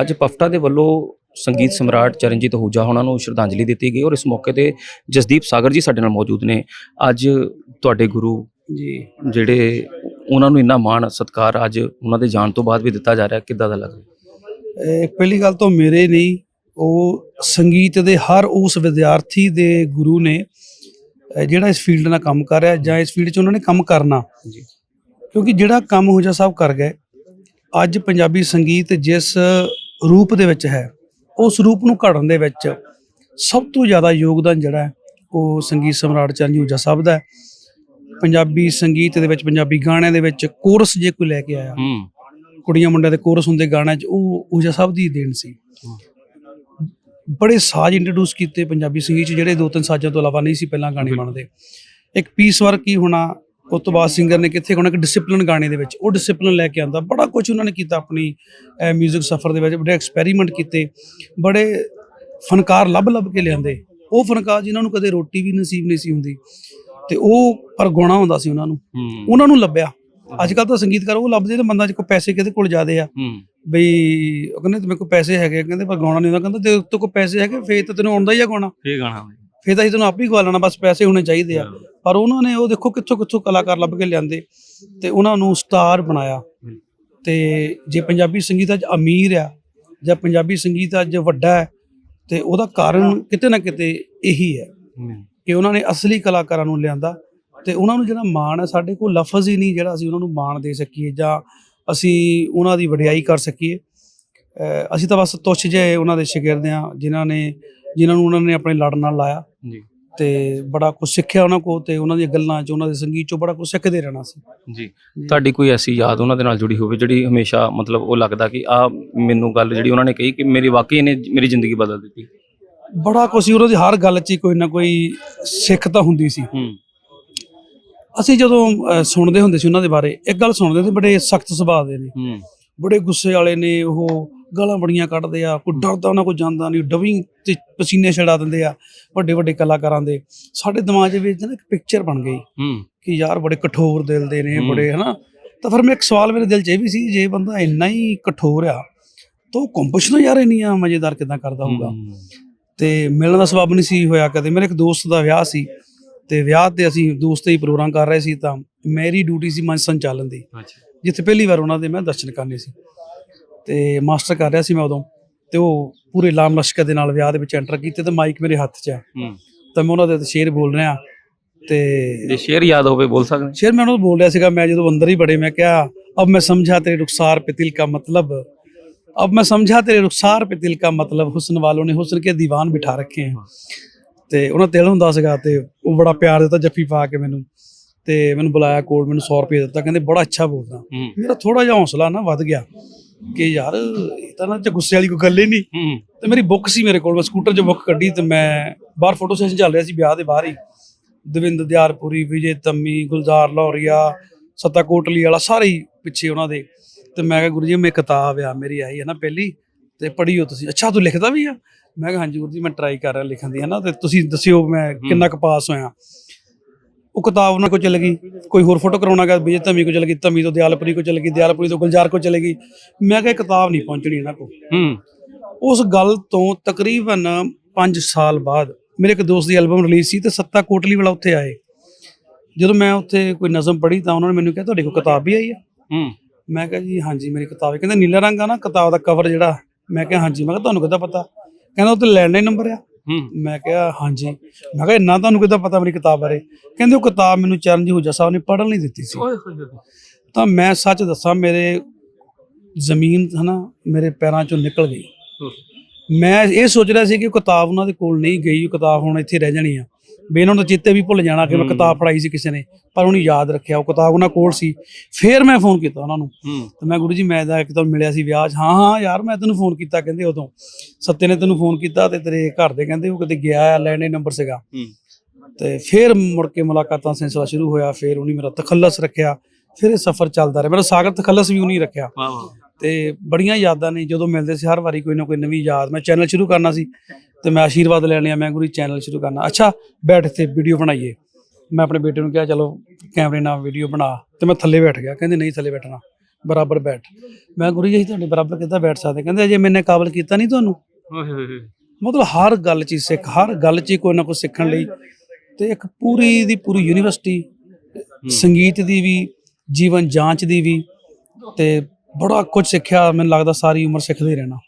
ਅੱਜ ਪਫਟਾ ਦੇ ਵੱਲੋਂ ਸੰਗੀਤ ਸਮਰਾਟ ਚਰਨਜੀਤ ਹੂਜਾ ਉਹਨਾਂ ਨੂੰ ਸ਼ਰਧਾਂਜਲੀ ਦਿੱਤੀ ਗਈ ਔਰ ਇਸ ਮੌਕੇ ਤੇ ਜਸਦੀਪ ਸਾਗਰ ਜੀ ਸਾਡੇ ਨਾਲ ਮੌਜੂਦ ਨੇ। ਅੱਜ ਤੁਹਾਡੇ ਗੁਰੂ ਜੀ। ਜਿਹੜੇ ਉਹਨਾਂ ਨੂੰ ਇੰਨਾ ਮਾਣ ਸਤਿਕਾਰ ਅੱਜ ਉਹਨਾਂ ਦੇ ਜਾਣ ਤੋਂ ਬਾਅਦ ਵੀ ਦਿੱਤਾ ਜਾ ਰਿਹਾ ਕਿੱਦਾਂ ਦਾ ਲੱਗ ਰਿਹਾ? ਪਹਿਲੀ ਗੱਲ ਤਾਂ ਮੇਰੇ ਨਹੀਂ ਉਹ ਸੰਗੀਤ ਦੇ ਹਰ ਉਸ ਵਿਦਿਆਰਥੀ ਦੇ ਗੁਰੂ ਨੇ ਜਿਹੜਾ ਇਸ ਫੀਲਡ ਨਾਲ ਕੰਮ ਕਰ ਰਿਹਾ ਜਾਂ ਇਸ ਫੀਲਡ 'ਚ ਉਹਨਾਂ ਨੇ ਕੰਮ ਕਰਨਾ। ਜੀ। ਕਿਉਂਕਿ ਜਿਹੜਾ ਕੰਮ ਹੁਜਾ ਸਾਹਿਬ ਕਰ ਗਏ। ਅੱਜ ਪੰਜਾਬੀ ਸੰਗੀਤ ਜਿਸ ਰੂਪ ਦੇ ਵਿੱਚ ਹੈ। ਉਸ ਰੂਪ ਨੂੰ ਘੜਨ ਦੇ ਵਿੱਚ ਸਭ ਤੋਂ ਜ਼ਿਆਦਾ ਯੋਗਦਾਨ ਜਿਹੜਾ ਹੈ ਉਹ ਸੰਗੀਤ ਸਮਰਾਟ ਚਰਨਜੀਤ ਹੁਜਾ ਸਾਹਿਬ ਦਾ ਹੈ। ਪੰਜਾਬੀ ਸੰਗੀਤ ਦੇ ਵਿੱਚ ਪੰਜਾਬੀ ਗਾਣਿਆਂ ਦੇ ਵਿੱਚ ਕੋਰਸ ਜੇ ਕੋਈ ਲੈ ਕੇ ਆਇਆ ਹੂੰ। ਕੁੜੀਆਂ ਮੁੰਡਿਆਂ ਦੇ ਕੋਰਸ ਹੁੰਦੇ ਗਾਣਿਆਂ 'ਚ ਉਹ ਹੁਜਾ ਸਾਹਿਬ ਦੀ ਦੇਣ ਸੀ। ਬੜੇ ਸਾਜ਼ ਇੰਟਰੋਡਿਊਸ ਕੀਤੇ ਪੰਜਾਬੀ ਸੰਗੀਤ 'ਚ ਜਿਹੜੇ ਦੋ ਤਿੰਨ ਸਾਜ਼ਾਂ ਤੋਂ ਇਲਾਵਾ ਨਹੀਂ ਸੀ ਪਹਿਲਾਂ ਗਾਣੇ ਬਣਦੇ। ਇੱਕ ਪੀਸ ਵਰਕ ਹੀ ਹੋਣਾ ਉਸ ਤੋਂ ਬਾਅਦ ਸਿੰਗਰ ਨੇ ਕਿੱਥੇ ਹੋਣਾ ਇੱਕ ਡਿਸਪਲਿਨ ਗਾਣੇ ਦੇ ਵਿੱਚ ਉਹ ਡਿਸਪਲਿਨ ਲੈ ਕੇ ਆਂਦਾ ਬੜਾ ਕੁਝ ਉਹਨਾਂ ਨੇ ਕੀਤਾ ਆਪਣੀ 뮤직 ਸਫ਼ਰ ਦੇ ਵਿੱਚ ਬੜੇ ਐਕਸਪੈਰੀਮੈਂਟ ਕੀਤੇ ਬੜੇ ਫਨਕਾਰ ਲੱਭ ਲੱਭ ਕੇ ਲਿਆਂਦੇ। ਉਹ ਫਨਕਾਰ ਜਿਨ੍ਹਾਂ ਨੂੰ ਕਦੇ ਰੋਟੀ ਵੀ ਨਸੀਬ ਨਹੀਂ ਸੀ ਹੁੰਦੀ ਤੇ ਉਹ ਪਰ ਗਾਉਣਾ ਹੁੰਦਾ ਸੀ ਉਹਨਾਂ ਨੂੰ। ਉਹਨਾਂ ਨੂੰ ਲੱਭਿਆ। ਅੱਜ ਕੱਲ ਤਾਂ ਸੰਗੀਤਕਾਰ ਉਹ ਲੱਭਦੇ ਨੇ ਬੰਦਾ ਜੇ ਕੋਈ ਪੈਸੇ ਕਿਹਦੇ ਕੋਲ ਜ਼ਿਆਦੇ ਆ। ਬਈ ਉਹ ਕਹਿੰਦੇ ਮੇਰੇ ਕੋਲ ਪੈਸੇ ਹੈਗੇ ਕਹਿੰਦੇ ਪਰ ਗਾਉਣਾ ਨਹੀਂ ਆਉਂਦਾ ਕਹਿੰਦਾ ਜੇ ਤੇਰੇ ਕੋਲ ਪੈਸੇ ਹੈਗੇ ਫੇਰ ਤਾਂ ਤੈਨੂੰ ਆਉਂਦਾ ਹੀ ਆ ਗਾਉਣਾ। ਇਹ ਗਾਣਾ ਫੇਰ ਤਾਂ ਅਸੀਂ ਤੈਨੂੰ ਆਪ ਹੀ ਗਵਾ ਲੈਣਾ ਬਸ ਪੈਸੇ ਹੋਣੇ ਚਾਹੀਦੇ ਆ। ਪਰ ਉਹਨਾਂ ਨੇ ਉਹ ਦੇਖੋ ਕਿੱਥੋਂ ਕਿੱਥੋਂ ਕਲਾਕਾਰ ਲੱਭ ਕੇ ਲਿਆਂਦੇ ਤੇ ਉਹਨਾਂ ਨੂੰ ਸਟਾਰ ਬਣਾਇਆ। ਤੇ ਜੇ ਪੰਜਾਬੀ ਸੰਗੀਤ ਅੱਜ ਅਮੀਰ ਆ ਜਾਂ ਪੰਜਾਬੀ ਸੰਗੀਤ ਅੱਜ ਵੱਡਾ ਹੈ ਤੇ ਉਹਦਾ ਕਾਰਨ ਕਿਤੇ ਨਾ ਕਿਤੇ ਇਹੀ ਹੈ ਕਿ ਉਹਨਾਂ ਨੇ ਅਸਲੀ ਕਲਾਕਾਰਾਂ ਨੂੰ ਲਿਆਂਦਾ ਤੇ ਉਹਨਾਂ ਨੂੰ ਜਿਹੜਾ ਮਾਣ ਹੈ ਸਾਡੇ ਕੋਲ ਲਫ਼ਜ਼ ਹੀ ਨਹੀਂ ਜਿਹੜਾ ਅਸੀਂ ਉਹਨਾਂ ਨੂੰ ਮਾਣ ਦੇ ਸਕੀਏ ਜਾਂ ਅਸੀਂ ਉਹਨਾਂ ਦੀ ਵਡਿਆਈ ਕਰ ਸਕੀਏ। ਅਸੀਂ ਤਾਂ ਬਸ ਤੁੱਛ ਜਿਹੇ ਉਹਨਾਂ ਦੇ ਸ਼ਾਗਿਰਦ ਆ ਜਿਨ੍ਹਾਂ ਨੇ ਜਿਨ੍ਹਾਂ ਨੂੰ ਉਹਨਾਂ ਨੇ ਆਪਣੇ ਲੜ ਨਾਲ ਲਾਇਆ। ਜੀ। ਤੇ ਬੜਾ ਕੁਝ ਸਿੱਖਿਆ ਉਹਨਾਂ ਕੋਲ ਤੇ ਉਹਨਾਂ ਦੀਆਂ ਗੱਲਾਂ 'ਚ ਉਹਨਾਂ ਦੇ ਸੰਗੀਤ 'ਚੋਂ ਬੜਾ ਕੁਝ ਸਿੱਖਦੇ ਰਹਿਣਾ ਸੀ। ਜੀ। ਤੁਹਾਡੀ ਕੋਈ ਐਸੀ ਯਾਦ ਉਹਨਾਂ ਦੇ ਨਾਲ ਜੁੜੀ ਹੋਵੇ ਜਿਹੜੀ ਹਮੇਸ਼ਾ ਮਤਲਬ ਉਹ ਲੱਗਦਾ ਕਿ ਆ ਮੈਨੂੰ ਗੱਲ ਜਿਹੜੀ ਉਹਨਾਂ ਨੇ ਕਹੀ ਕਿ ਮੇਰੀ ਵਾਕਈ ਇਹਨੇ ਮੇਰੀ ਜ਼ਿੰਦਗੀ ਬਦਲ ਦਿੱਤੀ? ਬੜਾ ਕੁਝ ਸੀ ਉਹਨਾਂ ਦੀ ਹਰ ਗੱਲ 'ਚ ਹੀ ਕੋਈ ਨਾ ਕੋਈ ਸਿੱਖ ਤਾਂ ਹੁੰਦੀ ਸੀ। ਹੂੰ। ਅਸੀਂ ਜਦੋਂ ਸੁਣਦੇ ਹੁੰਦੇ ਸੀ ਉਹਨਾਂ ਦੇ ਬਾਰੇ ਇੱਕ ਗੱਲ ਸੁਣਦੇ ਸੀ ਬੜੇ ਸਖਤ ਸੁਭਾਅ ਦੇ ਨੇ। ਹੂੰ। ਬੜੇ ਗੁੱਸੇ ਵਾਲੇ ਨੇ ਉਹ ਗਾਲਾਂ ਬੜੀਆਂ ਕੱਢਦੇ ਆ ਕੋਈ ਡਰਦਾ ਉਹਨਾਂ ਕੋਈ ਜਾਂਦਾ ਨਹੀਂ ਡਵਿੰਗ ਤੇ ਪਸੀਨੇ ਛੜਾ ਦਿੰਦੇ ਆ ਵੱਡੇ ਵੱਡੇ ਕਲਾਕਾਰਾਂ ਦੇ। ਸਾਡੇ ਦਿਮਾਗ ਦੇ ਵਿੱਚ ਨਾ ਇੱਕ ਪਿਕਚਰ ਬਣ ਗਈ ਹੂੰ। ਕਿ ਯਾਰ ਬੜੇ ਕਠੋਰ ਦਿਲ ਦੇ ਨੇ। ਬੜੇ ਹਨਾ। ਤਾਂ ਫਿਰ ਮੈਂ ਇੱਕ ਸਵਾਲ ਮੇਰੇ ਦਿਲ 'ਚ ਇਹ ਵੀ ਸੀ ਜੇ ਬੰਦਾ ਇੰਨਾ ਹੀ ਕਠੋਰ ਆ ਤਾਂ ਕੰਪੋਜੀਸ਼ਨ ਯਾਰ ਇੰਨੀਆਂ ਮਜ਼ੇਦਾਰ ਕਿਦਾਂ ਕਰਦਾ ਹੋਊਗਾ। ਤੇ ਮਿਲਣ ਦਾ ਸਬਬ ਨਹੀਂ ਸੀ ਹੋਇਆ ਕਦੇ। ਮੇਰੇ ਇੱਕ ਦੋਸਤ ਦਾ ਵਿਆਹ ਸੀ ਤੇ ਵਿਆਹ ਤੇ ਅਸੀਂ ਦੋਸਤ ਹੀ ਪ੍ਰੋਗਰਾਮ ਕਰ ਰਹੇ ਸੀ ਤਾਂ ਮੇਰੀ ਡਿਊਟੀ ਸੀ ਮੰਚ ਸੰਚਾਲਨ ਦੀ। ਅੱਛਾ। ਜਿੱਥੇ ਪਹਿਲੀ ਵਾਰ ਉਹਨਾਂ ਦੇ ਮੈਂ ਦਰਸ਼ਨ ਕਰਨੇ ਸੀ। ਤੇ ਮਾਸਟਰ ਕਰ ਰਿਹਾ ਸੀ ਮੈਂ ਉਦੋਂ ਤੇ ਉਹ ਪੂਰੇ ਲਾਮ ਲਸ਼ਕਰ ਦੇ ਨਾਲ ਵਿਆਹ ਦੇ ਵਿੱਚ ਐਂਟਰ ਕੀਤੇ ਤੇ ਮਾਈਕ ਮੇਰੇ ਹੱਥ 'ਚ ਹੈ ਹੂੰ ਤਾਂ ਮੈਂ ਉਹਨਾਂ ਦੇ ਸ਼ੇਰ ਬੋਲ ਰਿਹਾ ਤੇ ਜੇ ਸ਼ੇਰ ਯਾਦ ਹੋਵੇ ਬੋਲ ਸਕਦੇ ਸ਼ੇਰ ਮੈਂ ਉਹਨਾਂ ਨੂੰ ਬੋਲ ਰਿਹਾ ਸੀਗਾ ਮੈਂ ਜਦੋਂ ਅੰਦਰ ਹੀ ਬੜੇ ਮੈਂ ਕਿਹਾ ਅਬ ਮੈਂ ਸਮਝਾ ਤੇਰੇ ਰੁਖਸਾਰ पे दिल का मतलब अब मैं समझा तेरे रुखसार पे दिल का मतलब हुस्न वालों ने हुस्न के दीवान बिठा रखे हैं ਤੇ ਉਹਨਾਂ ਦਿਲ ਹੁੰਦਾ ਸੀਗਾ ਤੇ ਉਹ ਬੜਾ ਪਿਆਰ ਦਿੱਤਾ ਜੱਫੀ ਪਾ ਕੇ ਮੈਨੂੰ ਤੇ ਮੈਨੂੰ ਬੁਲਾਇਆ ਕੋਲ ਮੈਨੂੰ 100 ਰੁਪਏ ਦਿੱਤਾ ਕਹਿੰਦੇ ਬੜਾ ਅੱਛਾ ਬੋਲਦਾ ਹੂੰ ਮੇਰਾ ਥੋੜਾ ਜਿਹਾ ਹੌਸਲਾ ਨਾ ਵੱਧ ਗਿਆ ਕਿ ਯਾਰ ਇਹ ਤਾਂ ਨਾ ਗੁੱਸੇ ਵਾਲੀ ਕੋਈ ਗੱਲ ਹੀ ਨਹੀਂ। ਹੂੰ। ਤੇ ਮੇਰੀ ਬੁੱਕ ਸੀ ਮੇਰੇ ਕੋਲ ਮੈਂ ਸਕੂਟਰ 'ਚ ਬੁੱਕ ਕੱਢੀ ਤੇ ਮੈਂ ਬਾਹਰ ਫੋਟੋ ਸੈਸ਼ਨ ਚੱਲ ਰਿਹਾ ਸੀ ਵਿਆਹ ਦੇ ਬਾਹਰ ਹੀ। ਦਵਿੰਦਰ ਦਿਆਰਪੁਰੀ ਵਿਜੇ ਤੰਮੀ ਗੁਲਜ਼ਾਰ ਲੌਰੀਆ ਸੱਤਾ ਕੋਟਲੀ ਵਾਲਾ ਸਾਰੇ ਹੀ ਪਿੱਛੇ ਉਹਨਾਂ ਦੇ। ਤੇ ਮੈਂ ਕਿਹਾ ਗੁਰੂ ਜੀ ਮੈਂ ਕਿਤਾਬ ਆ ਮੇਰੀ ਆਈ ਹੈ ਨਾ ਪਹਿਲੀ ਤੇ ਪੜ੍ਹੀਓ ਤੁਸੀਂ। ਅੱਛਾ ਤੂੰ ਲਿਖਦਾ ਵੀ ਆ? ਮੈਂ ਕਿਹਾ ਹਾਂਜੀ ਗੁਰੂ ਜੀ ਮੈਂ ਟਰਾਈ ਕਰ ਰਿਹਾ ਲਿਖਣ ਦੀ ਹੈ ਨਾ ਤੇ ਤੁਸੀਂ ਦੱਸਿਓ ਮੈਂ ਕਿੰਨਾ ਕੁ ਪਾਸ ਹੋਇਆ। ਉਹ ਕਿਤਾਬ ਉਹਨਾਂ ਕੋਲ ਚਲ ਗਈ। ਕੋਈ ਹੋਰ ਫੋਟੋ ਕਰਾਉਣਾ ਗਿਆ ਵਿਜੇ ਧੰਮੀ ਕੋ ਚਲ ਗਈ ਧੰਮੀ ਤੋਂ ਦਿਆਲਪੁਰੀ ਕੋ ਚਲ ਗਈ ਦਿਆਲਪੁਰੀ ਤੋਂ ਗੁਲਜ਼ਾਰ ਕੋ ਚਲੇ ਗਈ। ਮੈਂ ਕਿਹਾ ਇਹ ਕਿਤਾਬ ਨਹੀਂ ਪਹੁੰਚਣੀ ਇਹਨਾਂ ਕੋਲ। ਹੂੰ। ਉਸ ਗੱਲ ਤੋਂ ਤਕਰੀਬਨ 5 ਸਾਲ ਬਾਅਦ ਮੇਰੇ ਇੱਕ ਦੋਸਤ ਦੀ ਐਲਬਮ ਰਿਲੀਜ਼ ਸੀ ਤੇ ਸੱਤਾ ਕੋਟਲੀ ਵਾਲਾ ਉੱਥੇ ਆਏ। ਜਦੋਂ ਮੈਂ ਉੱਥੇ ਕੋਈ ਨਜ਼ਮ ਪੜ੍ਹੀ ਤਾਂ ਉਹਨਾਂ ਨੇ ਮੈਨੂੰ ਕਿਹਾ ਤੁਹਾਡੇ ਕੋਲ ਕਿਤਾਬ ਵੀ ਆਈ ਆ? ਹੂੰ। ਮੈਂ ਕਿਹਾ ਜੀ ਹਾਂਜੀ ਮੇਰੀ ਕਿਤਾਬ ਹੈ। ਕਹਿੰਦੇ ਨੀਲਾ ਰੰਗ ਆ ਨਾ ਕਿਤਾਬ ਦਾ ਕਵਰ ਜਿਹੜਾ ਮੈਂ ਕਿਹਾ ਹਾਂਜੀ। ਮੈਂ ਕਿਹਾ ਤੁਹਾਨੂੰ ਕਿੱਦਾਂ ਪਤਾ? ਕਹਿੰਦਾ ਉੱਤੇ ਲੈਂਡਲਾਈਨ ਨੰਬਰ ਆ। ਮੈਂ ਕਿਹਾ ਹਾਂਜੀ। ਮੈਂ ਕਿਹਾ ਇੰਨਾ ਤੁਹਾਨੂੰ ਕਿੱਦਾਂ ਪਤਾ ਮੇਰੀ ਕਿਤਾਬ ਬਾਰੇ? ਕਹਿੰਦੇ ਉਹ ਕਿਤਾਬ ਮੈਨੂੰ ਚਰਨਜੀਤ ਹੁਜਾ ਸਾਹਿਬ ਨੇ ਪੜ੍ਹਨ ਨਹੀਂ ਦਿੱਤੀ ਸੀ। ਤਾਂ ਮੈਂ ਸੱਚ ਦੱਸਾਂ ਮੇਰੇ ਜ਼ਮੀਨ ਹਨਾ ਮੇਰੇ ਪੈਰਾਂ ਚੋਂ ਨਿਕਲ ਗਈ। ਮੈਂ ਇਹ ਸੋਚ ਰਿਹਾ ਸੀ ਕਿ ਕਿਤਾਬ ਉਹਨਾਂ ਦੇ ਕੋਲ ਨਹੀਂ ਗਈ ਉਹ ਕਿਤਾਬ ਹੁਣ ਇੱਥੇ ਰਹਿ ਜਾਣੀ ਆ। ਵੀ ਇਹਨਾਂ ਨੂੰ ਤਾਂ ਚੇਤੇ ਵੀ ਭੁੱਲ ਜਾਣਾ ਕਿ ਮੈਂ। ਕਿਤਾਬ ਪੜਾਈ ਸੀ ਕਿਸੇ ਨੇ ਪਰ ਉਹਨੇ ਯਾਦ ਰੱਖਿਆ ਉਹ ਕਿਤਾਬ ਉਹਨਾਂ ਕੋਲ ਸੀ। ਫਿਰ ਮੈਂ ਫੋਨ ਕੀਤਾ ਉਹਨਾਂ ਨੂੰ। ਤੇ ਮੈਂ ਗੁਰੂ ਜੀ ਮੈਂ ਤਾਂ ਇੱਕ ਤੁਹਾਨੂੰ ਮਿਲਿਆ ਸੀ ਵਿਆਹ 'ਚ। ਹਾਂ ਹਾਂ ਯਾਰ ਮੈਂ ਤੈਨੂੰ ਫੋਨ ਕੀਤਾ ਕਹਿੰਦੇ ਉਦੋਂ। ਸੱਤੇ ਨੇ ਤੈਨੂੰ ਫੋਨ ਕੀਤਾ ਤੇ ਤੇਰੇ ਘਰ ਦੇ ਕਹਿੰਦੇ ਉਹ ਕਿਤੇ ਗਿਆ ਆ ਲੈਣੇ ਨੰਬਰ ਸੀਗਾ। ਤੇ ਫਿਰ ਮੁੜ ਕੇ ਮੁਲਾਕਾਤਾਂ ਸਿਲਸਿਲਾ ਸ਼ੁਰੂ ਹੋਇਆ ਫਿਰ ਉਹਨੇ ਮੇਰਾ ਤਖੱਲਸ ਰੱਖਿਆ। ਫਿਰ ਇਹ ਸਫ਼ਰ ਚੱਲਦਾ ਰਿਹਾ। ਮੇਰਾ ਸਾਗਰ ਤਖੱਲਸ ਵੀ ਉਹਨੇ ਰੱਖਿਆ। ਵਾਹ ਵਾਹ। ਤੇ ਬੜੀਆਂ ਯਾਦਾਂ ਨੇ ਜਦੋਂ ਮਿਲਦੇ ਸੀ ਹਰ ਵਾਰੀ ਕੋਈ ਨਾ ਕੋਈ ਨਵੀਂ ਯਾਦ। ਮੈਂ ਚੈਨਲ ਸ਼ੁਰੂ ਕਰਨਾ ਸੀ ਤੇ ਮੈਂ ਆਸ਼ੀਰਵਾਦ ਲੈਣੇ ਆ ਮੈਂ ਗੁਰੂ ਚੈਨਲ ਸ਼ੁਰੂ ਕਰਨਾ। ਅੱਛਾ ਬੈਠ ਇੱਥੇ ਵੀਡੀਓ ਬਣਾਈਏ। ਮੈਂ ਆਪਣੇ ਬੇਟੇ ਨੂੰ ਕਿਹਾ ਚਲੋ ਕੈਮਰੇ ਨਾਲ ਵੀਡੀਓ ਬਣਾ। ਤੇ ਮੈਂ ਥੱਲੇ ਬੈਠ ਗਿਆ। ਕਹਿੰਦੇ ਨਹੀਂ ਥੱਲੇ ਬੈਠਣਾ। ਬਰਾਬਰ ਬੈਠ। ਮੈਂ ਗੁਰੂ ਜੀ ਤੁਹਾਡੇ ਬਰਾਬਰ ਕਿੱਦਾਂ ਬੈਠ ਸਕਦੇ? ਕਹਿੰਦੇ ਅਜੇ ਮੈਨੇ ਕਾਬਲ ਕੀਤਾ ਨਹੀਂ ਤੁਹਾਨੂੰ? ਮਤਲਬ ਹਰ ਗੱਲ 'ਚ ਸਿੱਖ ਹਰ ਗੱਲ 'ਚ ਕੋਈ ਨਾ ਕੋਈ ਸਿੱਖਣ ਲਈ ਤੇ ਇੱਕ ਪੂਰੀ ਦੀ ਪੂਰੀ ਯੂਨੀਵਰਸਿਟੀ ਸੰਗੀਤ ਦੀ ਵੀ ਜੀਵਨ ਜਾਂਚ ਦੀ ਵੀ ਤੇ ਬੜਾ ਕੁਝ ਸਿੱਖਿਆ ਮੈਨੂੰ ਲੱਗਦਾ ਸਾਰੀ ਉਮਰ ਸਿੱਖਦੇ ਰਹਿਣਾ।